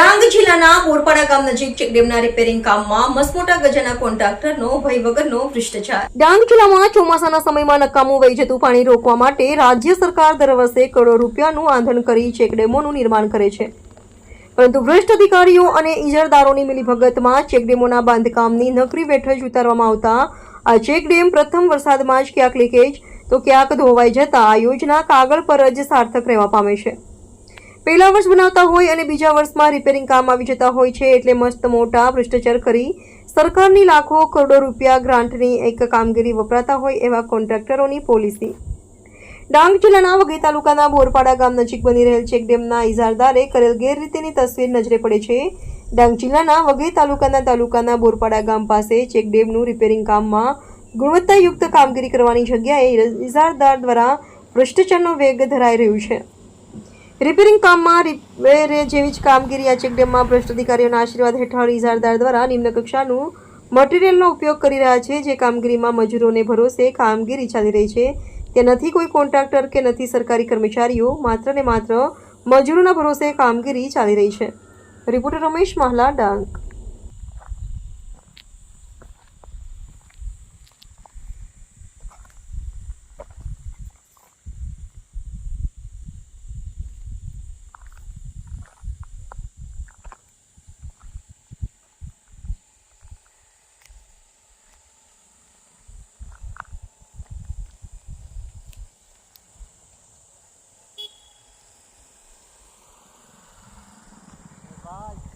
જિલ્લાના મોરપાડા ગામ નજીક ચેકડેમના રિપેરિંગ કામમાં મસમોટા ગજાના કોન્ટ્રાક્ટરનો ભય વગરનો ભ્રષ્ટાચાર. ડાંગ જિલ્લામાં ચોમાસાના સમયમાં નકામું વહી જતું પાણી રોકવા માટે રાજ્ય સરકાર દર વર્ષે કરોડો રૂપિયાનું આંધણ કરી ચેકડેમોનું નિર્માણ કરે છે. પરંતુ ભ્રષ્ટ અધિકારીઓ અને ઇજારદારોની મિલીભગતમાં ચેકડેમોના બાંધકામની નકરી વેઠજ ઉતારવામાં આવતા આ ચેકડેમ પ્રથમ વરસાદમાં જ ક્યાંક લીકેજ, તો ક્યાંક ધોવાઈ જતા આ યોજના કાગળ પર જ સાર્થક રહેવા પામે છે. પહેલા વર્ષ બનાવતા હોય અને બીજા વર્ષમાં રિપેરિંગ કામ આવી જતા હોય છે એટલે મસ્ત મોટા ભ્રષ્ટાચાર કરી સરકારની લાખો કરોડો રૂપિયા ગ્રાન્ટની એક કામગીરી વપરાતા હોય એવા કોન્ટ્રાક્ટરોની પોલિસી. ડાંગ જિલ્લાના વઘઈ તાલુકાના બોરપાડા ગામ નજીક બની રહેલ ચેકડેમના ઇજારદારે કરેલ ગેરરીતિની તસવીર નજરે પડે છે. ડાંગ જિલ્લાના વઘઈ તાલુકાના તાલુકાના બોરપાડા ગામ પાસે ચેકડેમનું રિપેરિંગ કામમાં ગુણવત્તાયુક્ત કામગીરી કરવાની જગ્યાએ ઇજારદાર દ્વારા ભ્રષ્ટાચારનો વેગ ધરાઈ રહ્યું છે. રિપેરિંગ કામમાં રિપેર જેવી જ કામગીરી આ ચેકડેમમાં ભ્રષ્ટ અધિકારીઓના આશીર્વાદ હેઠળ ઇજારદાર દ્વારા નિમ્ન કક્ષાનું મટીરિયલનો ઉપયોગ કરી રહ્યા છે, જે કામગીરીમાં મજૂરોને ભરોસે કામગીરી ચાલી રહી છે. તે નથી કોઈ કોન્ટ્રાક્ટર કે નથી સરકારી કર્મચારીઓ, માત્ર ને માત્ર મજૂરોના ભરોસે કામગીરી ચાલી રહી છે. રિપોર્ટર રમેશ મહલા, ડાંગ. Bye.